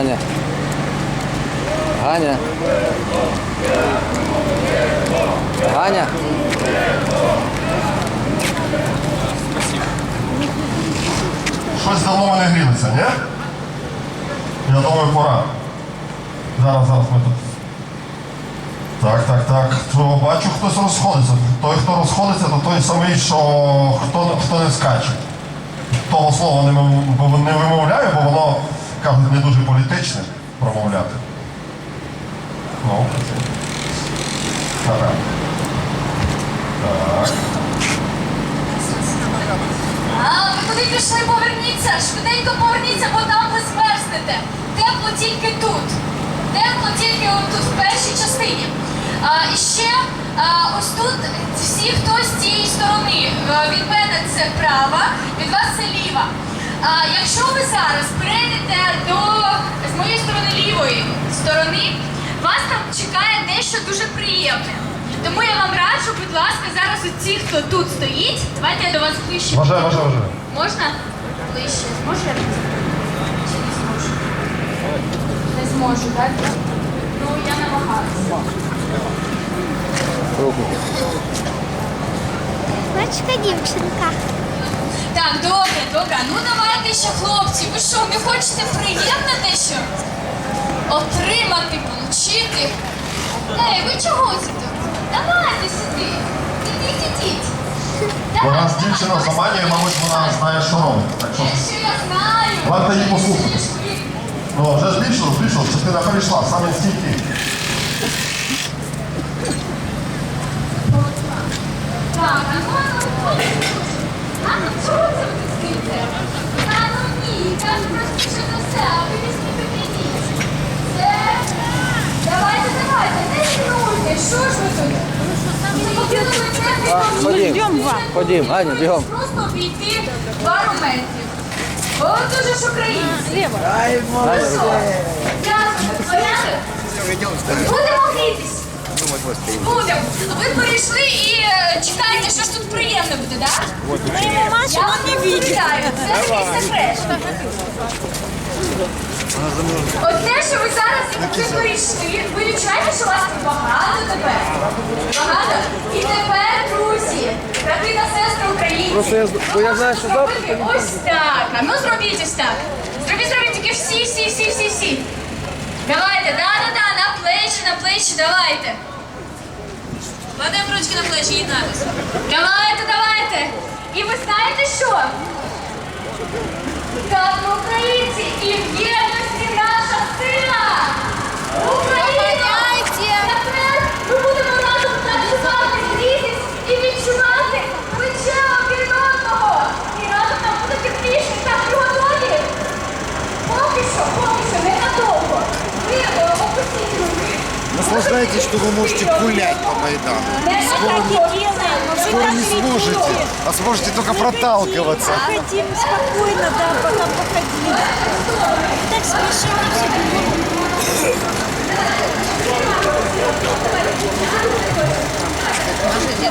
Ганя. Ганя. Ганя. Щось давно ми не грілися, ні? Я думаю, пора. Зараз, зараз ми тут. Так, так, так. То бачу, хтось розходиться. Той, хто розходиться, то той самий, що хто, хто не скаче. Того слова не вимовляю, бо воно кажуть, не дуже політичне промовляти. Ну, так. Так. Ви куди пішли, поверніться, швиденько поверніться, бо там ви змерзнете. Тепло тільки тут. Тепло тільки тут, в першій частині. А, і ще а, ось тут всі, хто з цієї сторони. Від мене це права, від вас це ліва. А, якщо ви зараз перейдете до з моєї сторони лівої сторони, вас там чекає дещо дуже приємне. Тому я вам раджу, будь ласка, зараз оці, хто тут стоїть, давайте я до вас ближче. Вважаю, вважаю, вважаю. Можна? Ближче. Зможу я? Чи не зможу? Не зможу, так? Ну, я намагаюся. Руку. Бачка дівчинка. Так, добре, добре. Ну давайте ще, хлопці. Ви що, не хочете приємне дещо? Отримати, получити? Ей, ви чого це тут? Давайте сюди. Ідіть, ідіть. Давай, нас дівчина заманює, мабуть, вона знає, що робить. Так що, що я знаю. Варто її послухати. Ну, вже збільшило, збільшило, частина перейшла, саме стільки. Так, а ну, а ну, а ну, чого це ви тут стоїте? А ну ні, кажу за все, а ви візьміть і. Це, давайте, давайте, не ігноруйте, що ж ви тут? Покинули ходім. Ходім, Ганя, бігом. Просто обійти пару метрів. О, дуже ж українці. Ганя, руку. Дякую, порядок? Будемо грітись. Будемо. Ви перейшли і е, чекаєте, що ж тут приємне буде, так? Я вам не вітаю. Це такий секрет. От те, що ви зараз ви перейшли, ви відчуваєте, що вас тут багато тепер. Багато. І тепер, друзі, брати та сестри українці. Просто я з- бо я знаю, що завтра зробити ось так. А ну зробіть ось так. Зробіть, зробіть тільки всі, всі, всі, всі, всі. Давайте, да-да-да, на плечі, на плечі, давайте. Кладемо ручки на плечі, єднатися. Давайте, давайте. І ви знаєте що? Так, українці, і в Наслаждайтесь, что вы можете гулять по Майдану. Надовго. Скоро не сможете, а сможете только проталкиваться. Хотим спокойно, да, потом походим. Так Я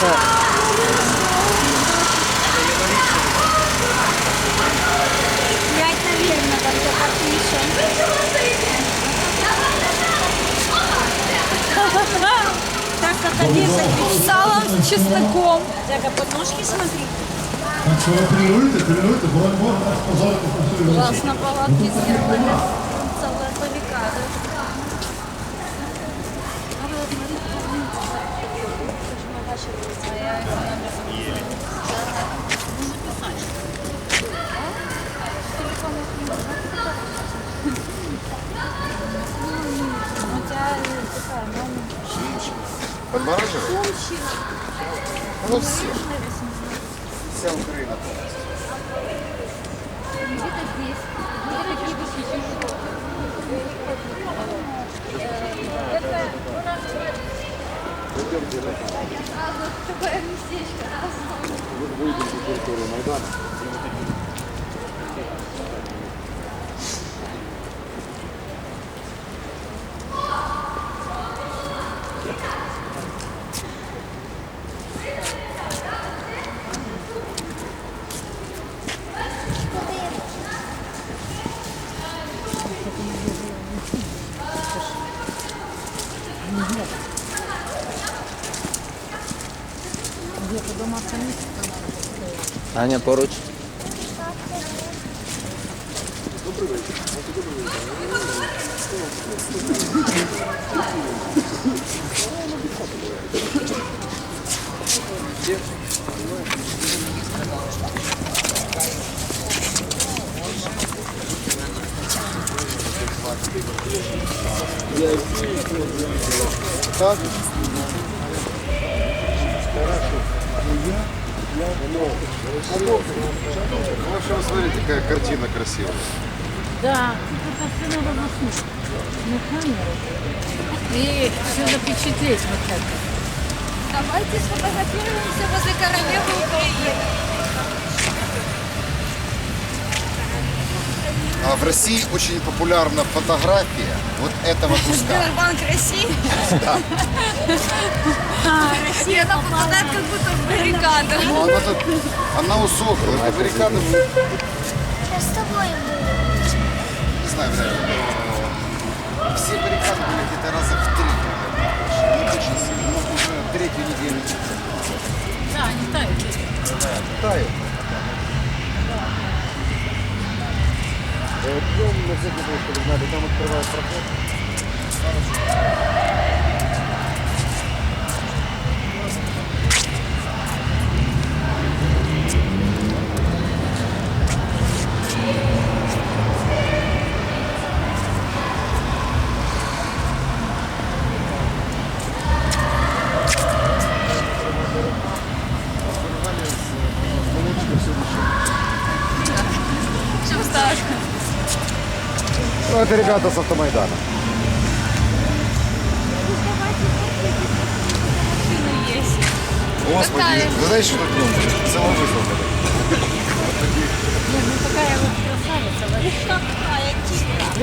нашла. Пять, тогда как еще. Так, как Одесса. Салом с чесноком. Так, а подножки смотри. Так що ви тренуєте, тренуєте, боротьбу, Бог нас позорити по всій Класс на палатке сделали. Подмораживает? Ну все. Вся Украина. Где-то здесь. Где-то здесь. Это у нас Такое местечко. Аня, поруч. В общем, смотрите, какая картина красивая. Да, это все надо заснуть на камеру и все запечатлеть вот это. Давайте сфотографируемся возле королевы Украины. А в России очень популярна фотография вот этого куска. Сбербанк России. Россия, она попадает как будто в баррикаду. Ну, она, тут, она усохла, это баррикады, Я с тобой не знаю, блядь, все баррикады были где-то раза в три, не очень сильно, но уже третью неделю. Да, они тают. Тает. Днем на всякий случай, чтобы знали, там открывают проход. Чем Ну, это ребята с автомайдана. Господи, вы знаете, что делать? Самовысылка.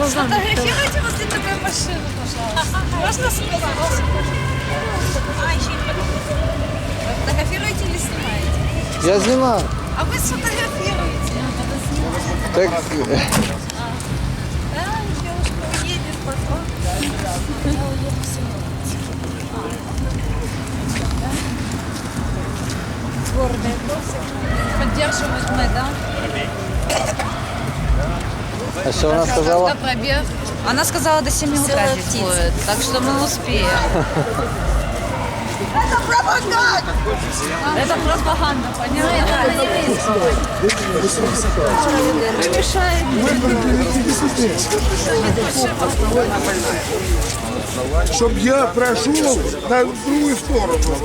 Сфотографируйте возле такой машины, пожалуйста. Можно сказать? Фотографируете или снимаете? Я знімаю. А вы сфотографируете. Так, Гордые досы. Поддерживать мы, да? а що вона сказала? пробег. Она сказала до 7 утра здесь будет, так что мы успеем. Это пропаганда! Это пропаганда, поняла? Не мешает. Щоб я пройшов на другу сторону.